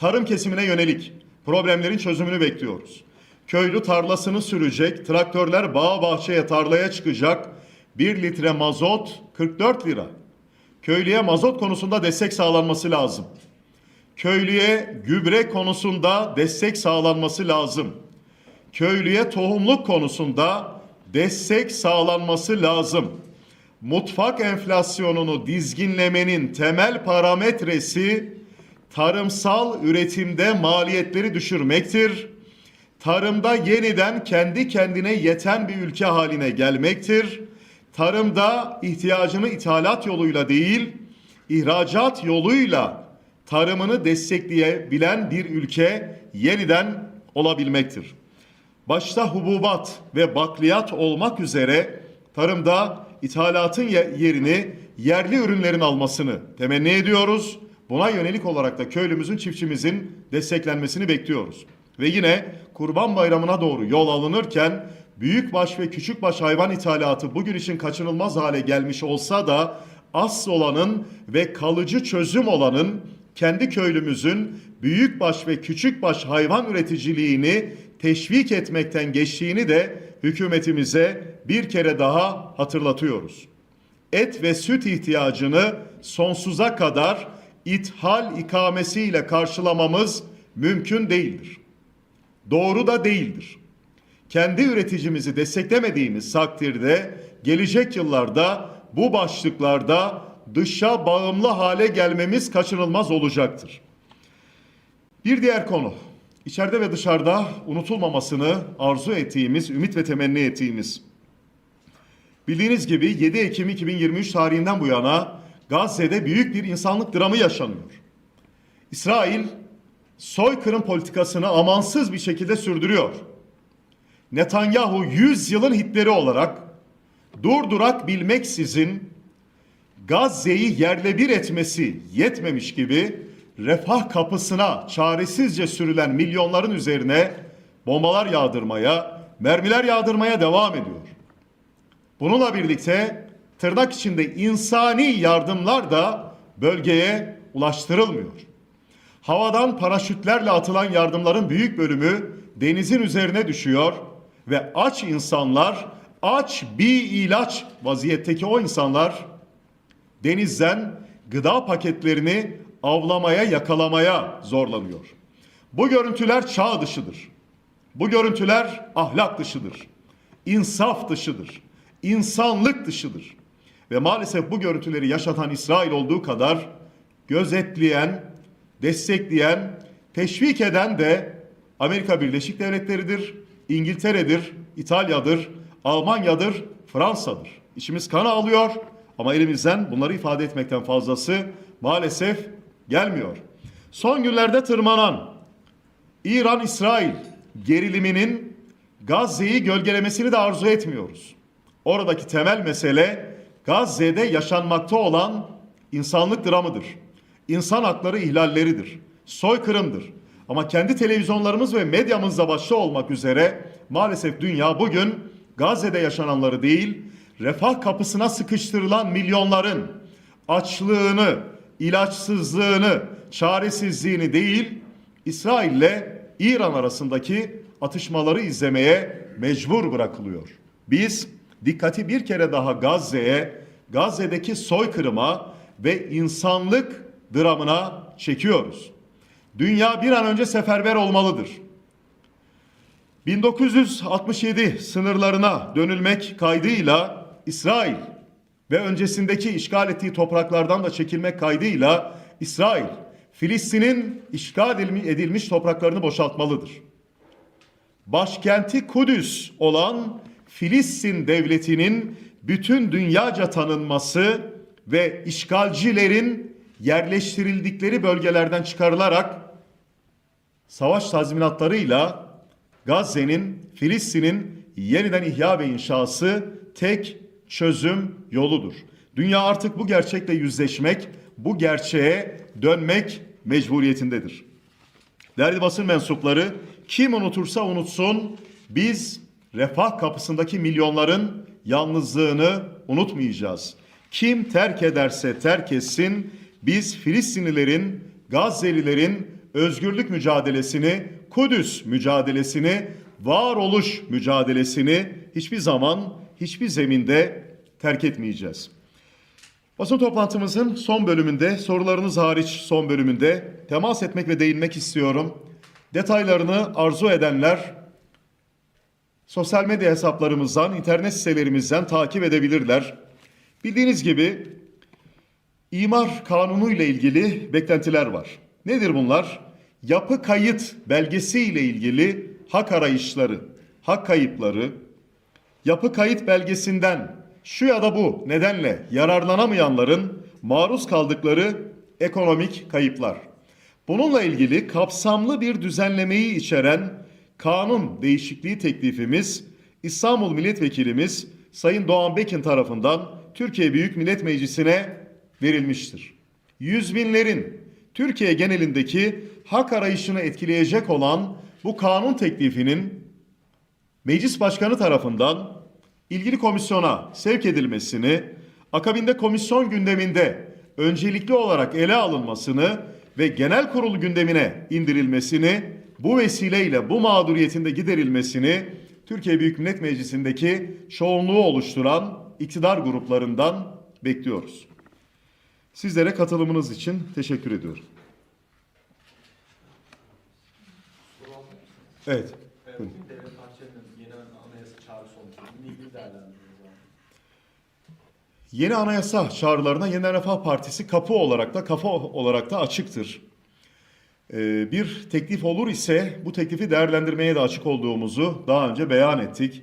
tarım kesimine yönelik problemlerin çözümünü bekliyoruz. Köylü tarlasını sürecek, traktörler bağ bahçeye tarlaya çıkacak. 1 litre mazot 44 lira. Köylüye mazot konusunda destek sağlanması lazım. Köylüye gübre konusunda destek sağlanması lazım. Köylüye tohumluk konusunda destek sağlanması lazım. Mutfak enflasyonunu dizginlemenin temel parametresi tarımsal üretimde maliyetleri düşürmektir. Tarımda yeniden kendi kendine yeten bir ülke haline gelmektir. Tarımda ihtiyacını ithalat yoluyla değil, ihracat yoluyla tarımını destekleyebilen bir ülke yeniden olabilmektir. Başta hububat ve bakliyat olmak üzere tarımda ithalatın ye- yerini yerli ürünlerin almasını temenni ediyoruz. Buna yönelik olarak da köylümüzün, çiftçimizin desteklenmesini bekliyoruz. Ve yine Kurban Bayramı'na doğru yol alınırken büyükbaş ve küçükbaş hayvan ithalatı bugün için kaçınılmaz hale gelmiş olsa da asıl olanın ve kalıcı çözüm olanın kendi köylümüzün büyükbaş ve küçükbaş hayvan üreticiliğini teşvik etmekten geçtiğini de hükümetimize bir kere daha hatırlatıyoruz. Et ve süt ihtiyacını sonsuza kadar ithal ikamesiyle karşılamamız mümkün değildir. Doğru da değildir. Kendi üreticimizi desteklemediğimiz takdirde gelecek yıllarda bu başlıklarda dışa bağımlı hale gelmemiz kaçınılmaz olacaktır. Bir diğer konu, içeride ve dışarıda unutulmamasını arzu ettiğimiz, ümit ve temenni ettiğimiz. Bildiğiniz gibi 7 Ekim 2023 tarihinden bu yana Gazze'de büyük bir insanlık dramı yaşanıyor. İsrail soykırım politikasını amansız bir şekilde sürdürüyor. Netanyahu 100 yılın Hitleri olarak durdurak bilmeksizin Gazze'yi yerle bir etmesi yetmemiş gibi refah kapısına çaresizce sürülen milyonların üzerine bombalar yağdırmaya, mermiler yağdırmaya devam ediyor. Bununla birlikte tırnak içinde insani yardımlar da bölgeye ulaştırılmıyor. Havadan paraşütlerle atılan yardımların büyük bölümü denizin üzerine düşüyor ve aç insanlar, aç bir ilaç vaziyetteki o insanlar denizden gıda paketlerini avlamaya, yakalamaya zorlanıyor. Bu görüntüler çağ dışıdır. Bu görüntüler ahlak dışıdır. İnsaf dışıdır. insanlık dışıdır. Ve maalesef bu görüntüleri yaşatan İsrail olduğu kadar gözetleyen, destekleyen, teşvik eden de Amerika Birleşik Devletleri'dir, İngiltere'dir, İtalya'dır, Almanya'dır, Fransa'dır. İçimiz kan ağlıyor ama elimizden bunları ifade etmekten fazlası maalesef gelmiyor. Son günlerde tırmanan İran-İsrail geriliminin Gazze'yi gölgelemesini de arzu etmiyoruz. Oradaki temel mesele Gazze'de yaşanmakta olan insanlık dramıdır. İnsan hakları ihlalleridir. Soykırımdır. Ama kendi televizyonlarımız ve medyamızda başta olmak üzere maalesef dünya bugün Gazze'de yaşananları değil, refah kapısına sıkıştırılan milyonların açlığını, ilaçsızlığını, çaresizliğini değil, İsrail ile İran arasındaki atışmaları izlemeye mecbur bırakılıyor. Biz dikkati bir kere daha Gazze'ye, Gazze'deki soykırıma ve insanlık dramına çekiyoruz. Dünya bir an önce seferber olmalıdır. 1967 sınırlarına dönülmek kaydıyla İsrail ve öncesindeki işgal ettiği topraklardan da çekilmek kaydıyla İsrail Filistin'in işgal edilmiş topraklarını boşaltmalıdır. Başkenti Kudüs olan Filistin devletinin bütün dünyaca tanınması ve işgalcilerin yerleştirildikleri bölgelerden çıkarılarak savaş tazminatlarıyla Gazze'nin, Filistin'in yeniden ihya ve inşası tek çözüm yoludur. Dünya artık bu gerçekle yüzleşmek, bu gerçeğe dönmek mecburiyetindedir. Değerli basın mensupları, kim unutursa unutsun, biz refah kapısındaki milyonların yalnızlığını unutmayacağız. Kim terk ederse terk etsin, biz Filistinlilerin, Gazze'lilerin özgürlük mücadelesini, Kudüs mücadelesini, varoluş mücadelesini hiçbir zaman, hiçbir zeminde terk etmeyeceğiz. Basın toplantımızın son bölümünde, sorularınız hariç son bölümünde temas etmek ve değinmek istiyorum. Detaylarını arzu edenler sosyal medya hesaplarımızdan, internet sitelerimizden takip edebilirler. Bildiğiniz gibi imar kanunu ile ilgili beklentiler var. Nedir bunlar? Yapı kayıt belgesi ile ilgili hak arayışları, hak kayıpları, yapı kayıt belgesinden şu ya da bu nedenle yararlanamayanların maruz kaldıkları ekonomik kayıplar. Bununla ilgili kapsamlı bir düzenlemeyi içeren kanun değişikliği teklifimiz İstanbul Milletvekilimiz Sayın Doğan Bekin tarafından Türkiye Büyük Millet Meclisi'ne verilmiştir. Yüz binlerin Türkiye genelindeki hak arayışını etkileyecek olan bu kanun teklifinin Meclis Başkanı tarafından ilgili komisyona sevk edilmesini, akabinde komisyon gündeminde öncelikli olarak ele alınmasını ve genel kurul gündemine indirilmesini, bu vesileyle bu mağduriyetin de giderilmesini Türkiye Büyük Millet Meclisi'ndeki çoğunluğu oluşturan iktidar gruplarından bekliyoruz. Sizlere katılımınız için teşekkür ediyorum. Evet. Yeni anayasa. Yeni çağrılarına Yeniden Refah Partisi kapı olarak da kafa olarak da açıktır. Ee, bir teklif olur ise bu teklifi değerlendirmeye de açık olduğumuzu daha önce beyan ettik.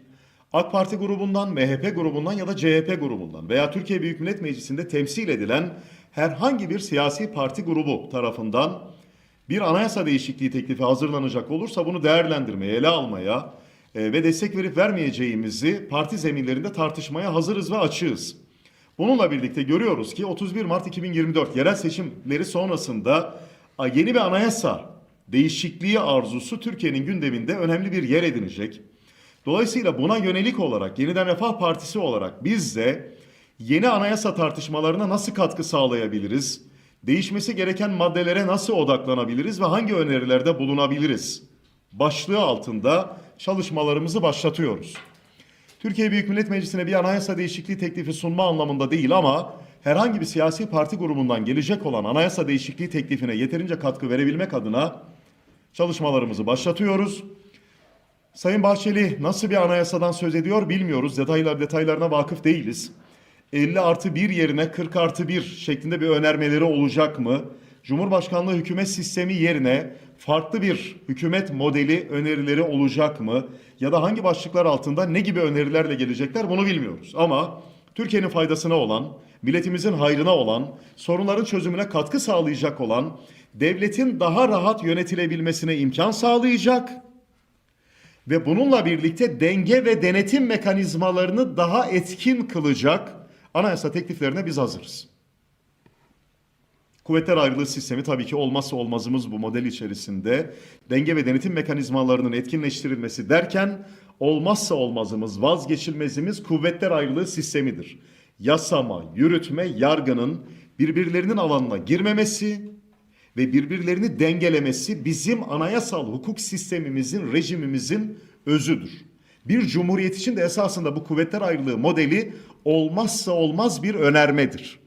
AK Parti grubundan, MHP grubundan ya da CHP grubundan veya Türkiye Büyük Millet Meclisi'nde temsil edilen herhangi bir siyasi parti grubu tarafından bir anayasa değişikliği teklifi hazırlanacak olursa bunu değerlendirmeye, ele almaya e, ve destek verip vermeyeceğimizi parti zeminlerinde tartışmaya hazırız ve açığız. Bununla birlikte görüyoruz ki 31 Mart 2024 yerel seçimleri sonrasında yeni bir anayasa değişikliği arzusu Türkiye'nin gündeminde önemli bir yer edinecek. Dolayısıyla buna yönelik olarak Yeniden Refah Partisi olarak biz de yeni anayasa tartışmalarına nasıl katkı sağlayabiliriz? Değişmesi gereken maddelere nasıl odaklanabiliriz ve hangi önerilerde bulunabiliriz? Başlığı altında çalışmalarımızı başlatıyoruz. Türkiye Büyük Millet Meclisi'ne bir anayasa değişikliği teklifi sunma anlamında değil ama herhangi bir siyasi parti grubundan gelecek olan anayasa değişikliği teklifine yeterince katkı verebilmek adına çalışmalarımızı başlatıyoruz. Sayın Bahçeli nasıl bir anayasadan söz ediyor bilmiyoruz. Detaylar detaylarına vakıf değiliz. 50 artı 1 yerine 40 artı 1 şeklinde bir önermeleri olacak mı? Cumhurbaşkanlığı hükümet sistemi yerine farklı bir hükümet modeli önerileri olacak mı? Ya da hangi başlıklar altında ne gibi önerilerle gelecekler bunu bilmiyoruz. Ama Türkiye'nin faydasına olan, milletimizin hayrına olan, sorunların çözümüne katkı sağlayacak olan, devletin daha rahat yönetilebilmesine imkan sağlayacak ve bununla birlikte denge ve denetim mekanizmalarını daha etkin kılacak anayasa tekliflerine biz hazırız. Kuvvetler ayrılığı sistemi tabii ki olmazsa olmazımız bu model içerisinde. Denge ve denetim mekanizmalarının etkinleştirilmesi derken olmazsa olmazımız, vazgeçilmezimiz kuvvetler ayrılığı sistemidir. Yasama, yürütme, yargının birbirlerinin alanına girmemesi ve birbirlerini dengelemesi bizim anayasal hukuk sistemimizin, rejimimizin özüdür. Bir cumhuriyet için de esasında bu kuvvetler ayrılığı modeli olmazsa olmaz bir önermedir.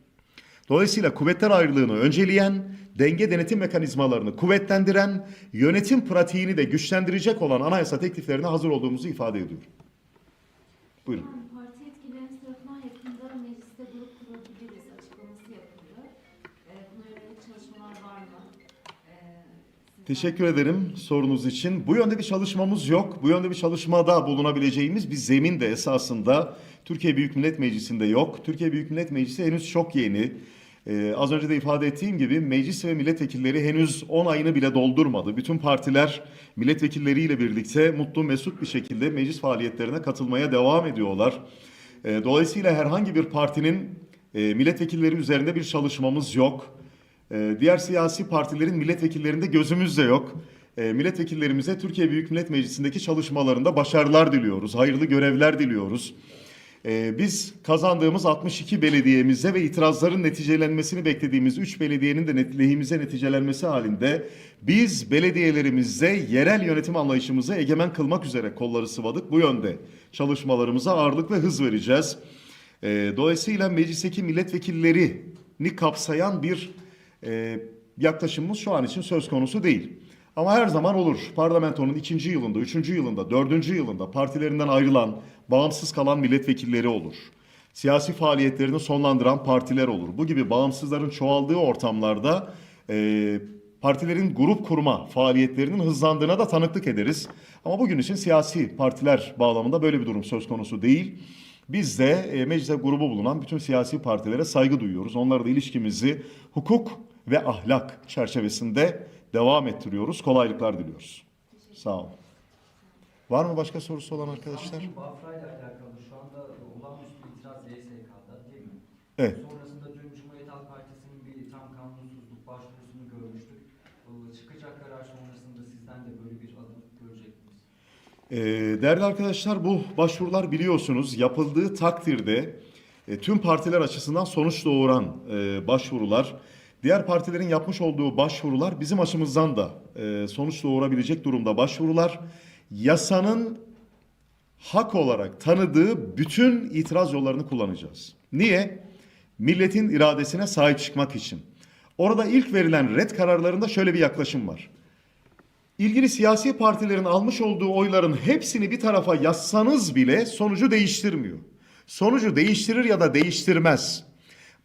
Dolayısıyla kuvvetler ayrılığını önceleyen, denge denetim mekanizmalarını kuvvetlendiren, yönetim pratiğini de güçlendirecek olan anayasa tekliflerine hazır olduğumuzu ifade ediyorum. Buyurun. Teşekkür ederim sorunuz için. Bu yönde bir çalışmamız yok. Bu yönde bir çalışmada bulunabileceğimiz bir zemin de esasında Türkiye Büyük Millet Meclisi'nde yok. Türkiye Büyük Millet Meclisi henüz çok yeni. Ee, az önce de ifade ettiğim gibi meclis ve milletvekilleri henüz 10 ayını bile doldurmadı. Bütün partiler milletvekilleriyle birlikte mutlu mesut bir şekilde meclis faaliyetlerine katılmaya devam ediyorlar. Ee, dolayısıyla herhangi bir partinin e, milletvekilleri üzerinde bir çalışmamız yok. Ee, diğer siyasi partilerin milletvekillerinde gözümüz de yok. Ee, milletvekillerimize Türkiye Büyük Millet Meclisi'ndeki çalışmalarında başarılar diliyoruz, hayırlı görevler diliyoruz. Ee, biz kazandığımız 62 belediyemize ve itirazların neticelenmesini beklediğimiz 3 belediyenin de net, lehimize neticelenmesi halinde biz belediyelerimizde yerel yönetim anlayışımızı egemen kılmak üzere kolları sıvadık. Bu yönde çalışmalarımıza ağırlık ve hız vereceğiz. Dolayısıyla meclisteki milletvekillerini kapsayan bir e, yaklaşımımız şu an için söz konusu değil. Ama her zaman olur. Parlamentonun ikinci yılında, üçüncü yılında, dördüncü yılında partilerinden ayrılan, bağımsız kalan milletvekilleri olur. Siyasi faaliyetlerini sonlandıran partiler olur. Bu gibi bağımsızların çoğaldığı ortamlarda e, partilerin grup kurma faaliyetlerinin hızlandığına da tanıklık ederiz. Ama bugün için siyasi partiler bağlamında böyle bir durum söz konusu değil. Biz de e, mecliste grubu bulunan bütün siyasi partilere saygı duyuyoruz. Onlarla da ilişkimizi hukuk ve ahlak çerçevesinde devam ettiriyoruz. Kolaylıklar diliyoruz. Sağ olun. Var mı başka sorusu olan arkadaşlar? Bu Bafra ile alakalı şu anda olağanüstü itiraz YSK'da değil mi? Evet. Sonrasında dün Cumhuriyet Halk Partisi'nin bir tam kanunsuzluk başvurusunu görmüştük. Çıkacak karar sonrasında sizden de böyle bir adım görecek miyiz? Ee, değerli arkadaşlar bu başvurular biliyorsunuz yapıldığı takdirde e, tüm partiler açısından sonuç doğuran e, başvurular. Diğer partilerin yapmış olduğu başvurular bizim açımızdan da e, sonuç doğurabilecek durumda başvurular. Yasanın hak olarak tanıdığı bütün itiraz yollarını kullanacağız. Niye? Milletin iradesine sahip çıkmak için. Orada ilk verilen red kararlarında şöyle bir yaklaşım var. İlgili siyasi partilerin almış olduğu oyların hepsini bir tarafa yazsanız bile sonucu değiştirmiyor. Sonucu değiştirir ya da değiştirmez.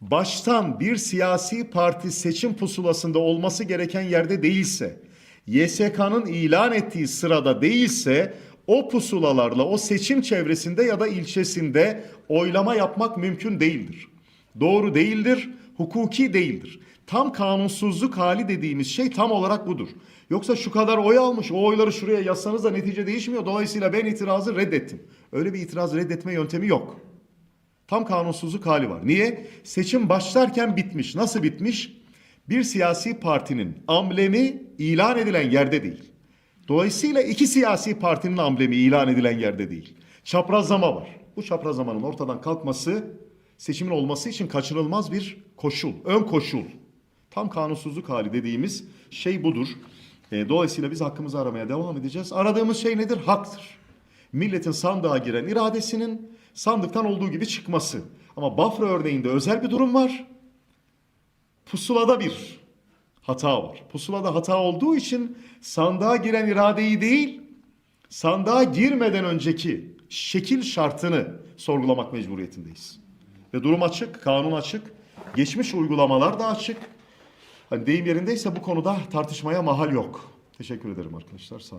Baştan bir siyasi parti seçim pusulasında olması gereken yerde değilse, YSK'nın ilan ettiği sırada değilse o pusulalarla o seçim çevresinde ya da ilçesinde oylama yapmak mümkün değildir. Doğru değildir, hukuki değildir. Tam kanunsuzluk hali dediğimiz şey tam olarak budur. Yoksa şu kadar oy almış, o oyları şuraya yazsanız da netice değişmiyor. Dolayısıyla ben itirazı reddettim. Öyle bir itiraz reddetme yöntemi yok. Tam kanunsuzluk hali var. Niye? Seçim başlarken bitmiş. Nasıl bitmiş? Bir siyasi partinin amblemi ilan edilen yerde değil. Dolayısıyla iki siyasi partinin amblemi ilan edilen yerde değil. Çaprazlama var. Bu çaprazlamanın ortadan kalkması seçimin olması için kaçınılmaz bir koşul, ön koşul. Tam kanunsuzluk hali dediğimiz şey budur. E, dolayısıyla biz hakkımızı aramaya devam edeceğiz. Aradığımız şey nedir? Haktır. Milletin sandığa giren iradesinin sandıktan olduğu gibi çıkması. Ama Bafra örneğinde özel bir durum var. Pusulada bir hata var. Pusulada hata olduğu için sandığa giren iradeyi değil, sandığa girmeden önceki şekil şartını sorgulamak mecburiyetindeyiz. Ve durum açık, kanun açık, geçmiş uygulamalar da açık. Hani deyim yerindeyse bu konuda tartışmaya mahal yok. Teşekkür ederim arkadaşlar. Sağ.